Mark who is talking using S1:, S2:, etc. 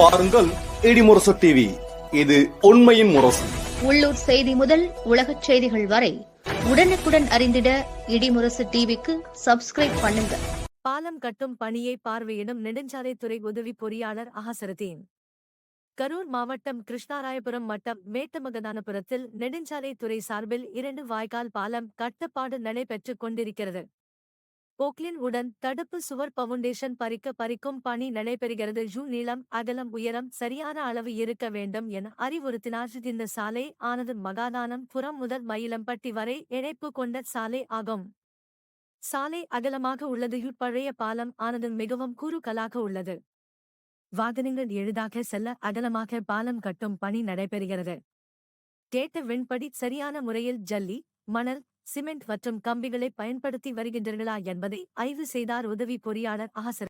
S1: பாருங்கள் இடிமுரசு டிவி இது உண்மையின் முரசு.
S2: உள்ளூர் செய்தி முதல் உலகச் செய்திகள் வரை உடனுக்குடன் அறிந்திட இடிமுரசு டிவிக்கு சப்ஸ்கிரைப் பண்ணுங்க.
S3: பாலம் கட்டும் பணியை பார்வையிடும் நெடுஞ்சாலைத்துறை உதவி பொறியாளர் அகசரதீன் கரூர் மாவட்டம் கிருஷ்ணாராயபுரம் மட்டம் மேட்டமகதானபுரத்தில் நெடுஞ்சாலைத்துறை சார்பில் இரண்டு வாய்க்கால் பாலம் கட்டுப்பாடு நடைபெற்றுக் கொண்டிருக்கிறது. போக்லின் உடன் தடுப்பு சுவர் பவுண்டேஷன் பறிக்க பறிக்கும் பணி நடைபெறுகிறது. ஜூ நீளம் அகலம் உயரம் சரியான அளவு இருக்க வேண்டும் என அறிவுறுத்தினார். இந்த சாலை ஆனது மகாதானம் புறம் முதல் மயிலம்பட்டி வரை இணைப்பு கொண்ட சாலை ஆகும். சாலை அகலமாக உள்ளது. பழைய பாலம் ஆனது மிகவும் குறுகலாக உள்ளது. வாகனங்கள் எளிதாக செல்ல அகலமாக பாலம் கட்டும் பணி நடைபெறுகிறது. கேட்ட விண்படி சரியான முறையில் ஜல்லி மணல் சிமெண்ட் மற்றும் கம்பிகளை பயன்படுத்தி வருகின்றீர்களா என்பதை ஆய்வு செய்தார் உதவி பொறியாளர் அகசர்